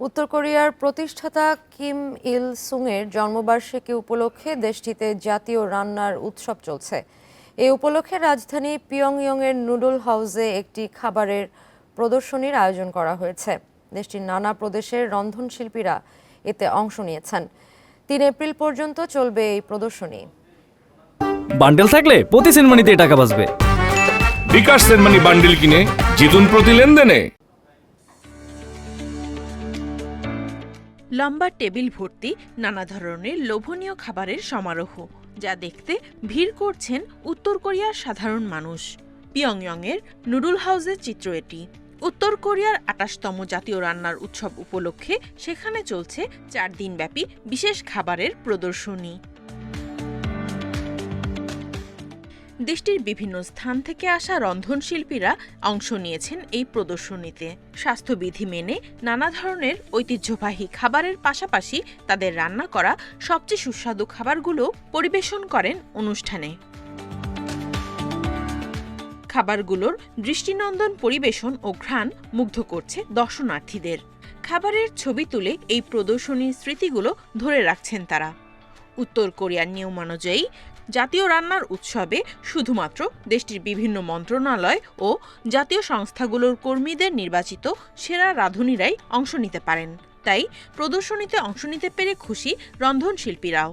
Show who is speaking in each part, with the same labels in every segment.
Speaker 1: উত্তর কোরিয়ার প্রতিষ্ঠাতা কিম ইল সুংয়ের জন্মবার্ষিকী উপলক্ষে দেশটিতে জাতীয় রান্নার উৎসব চলছে। এই উপলক্ষে রাজধানী পিয়ংইয়ংয়ের নুডল হাউসে একটি খাবারের প্রদর্শনীর আয়োজন করা হয়েছে। দেশটির নানা প্রদেশের রন্ধনশিল্পীরা এতে অংশ নিয়েছেন। তিন এপ্রিল পর্যন্ত চলবে এই প্রদর্শনী।
Speaker 2: বান্ডেল থাকলে প্রতি সেনমানিতে টাকা বাঁচবে।
Speaker 3: বিকাশ সেনমানি বান্ডিল কিনে জিতুন প্রতি লেনদেনে।
Speaker 4: লম্বা টেবিল ভর্তি নানা ধরনের লোভনীয় খাবারের সমারোহ, যা দেখতে ভিড় করছেন উত্তর কোরিয়ার সাধারণ মানুষ। পিয়ংয়ংয়ের নুডুল হাউসের চিত্র এটি। উত্তর কোরিয়ার আটাশতম জাতীয় রান্নার উৎসব উপলক্ষে সেখানে চলছে চার দিনব্যাপী বিশেষ খাবারের প্রদর্শনী। দেশটির বিভিন্ন স্থান থেকে আসা রন্ধনশিল্পীরা অংশ নিয়েছেন এই প্রদর্শনীতে। স্বাস্থ্যবিধি মেনে নানা ধরনের ঐতিহ্যবাহী খাবারের পাশাপাশি তাদের রান্না করা সবচেয়ে সুস্বাদু খাবারগুলো পরিবেশন করেন অনুষ্ঠানে। খাবারগুলোর দৃষ্টিনন্দন, পরিবেশন ও ঘ্রাণ মুগ্ধ করছে দর্শনার্থীদের। খাবারের ছবি তুলে এই প্রদর্শনীর স্মৃতিগুলো ধরে রাখছেন তারা। উত্তর কোরিয়ার নিয়ম অনুযায়ী জাতীয় রান্নার উৎসবে শুধুমাত্র দেশটির বিভিন্ন মন্ত্রণালয় ও জাতীয় সংস্থাগুলোর কর্মীদের নির্বাচিত সেরা রাঁধুনিরাই অংশ নিতে পারেন। তাই প্রদর্শনীতে অংশ নিতে পেরে খুশি রন্ধনশিল্পীরাও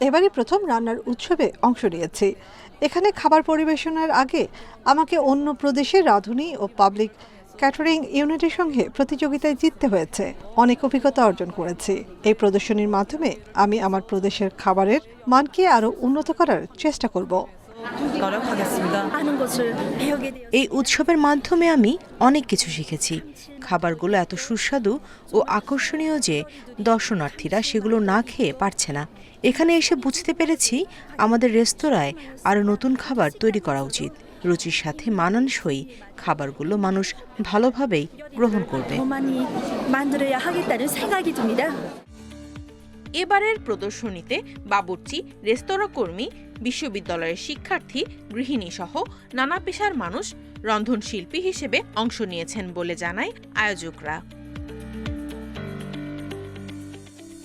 Speaker 5: এবারে প্রথম রান্নার উৎসবে অংশ নিয়েছি। এখানে খাবার পরিবেশনের আগে আমাকে অন্য প্রদেশের রাঁধুনি ও পাবলিক ক্যাটারিং ইউনিটের সঙ্গে প্রতিযোগিতায় জিততে হয়েছে। অনেক অভিজ্ঞতা অর্জন করেছি। এই প্রদর্শনীর মাধ্যমে আমি আমার প্রদেশের খাবারের মানকে আরও উন্নত করার চেষ্টা করব।
Speaker 6: এই উৎসবের মাধ্যমে আমি অনেক কিছু শিখেছি। খাবারগুলো এত সুস্বাদু ও আকর্ষণীয় যে দর্শনার্থীরা সেগুলো না খেয়ে পারছে না। এখানে এসে বুঝতে পেরেছি আমাদের রেস্তোরাঁয় আরও নতুন খাবার তৈরি করা উচিত। রুচির সাথে মানানসই খাবারগুলো মানুষ ভালোভাবেই গ্রহণ করবে।
Speaker 4: এবারের প্রদর্শনীতে বাবুর্চি রেস্তোরাঁ কর্মী বিশ্ববিদ্যালয়ের শিক্ষার্থী গৃহিণী সহ নানা পেশার মানুষ রন্ধনশিল্পী হিসেবে অংশ নিয়েছেন বলে জানায় আয়োজকরা।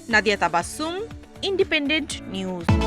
Speaker 4: Nadia Tabassum, independent news.